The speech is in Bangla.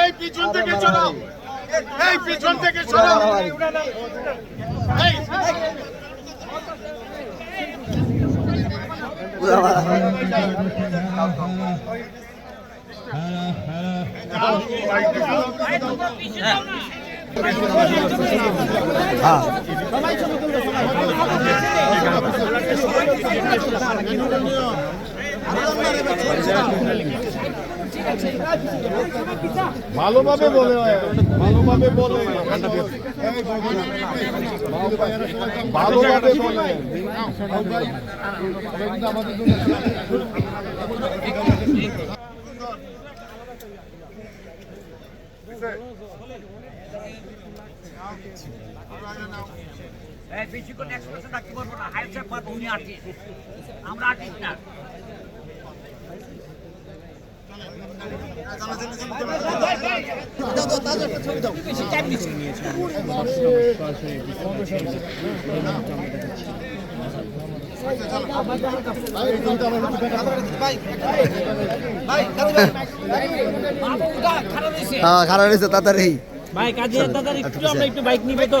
এই পিছন থেকে চলো। এই পিছন থেকে চলো। এই ভালোভাবে বলে ভালোভাবে বলে। ভালোভাবে বলে। থাকতে পারব না। পারব, উনি আর্টিস্ট আমরা আর্টিস্ট না। খারাপ হয়েছে তাড়াতাড়ি। ভাই কাজে দাদা একটু আমরা একটু বাইক নিব তো।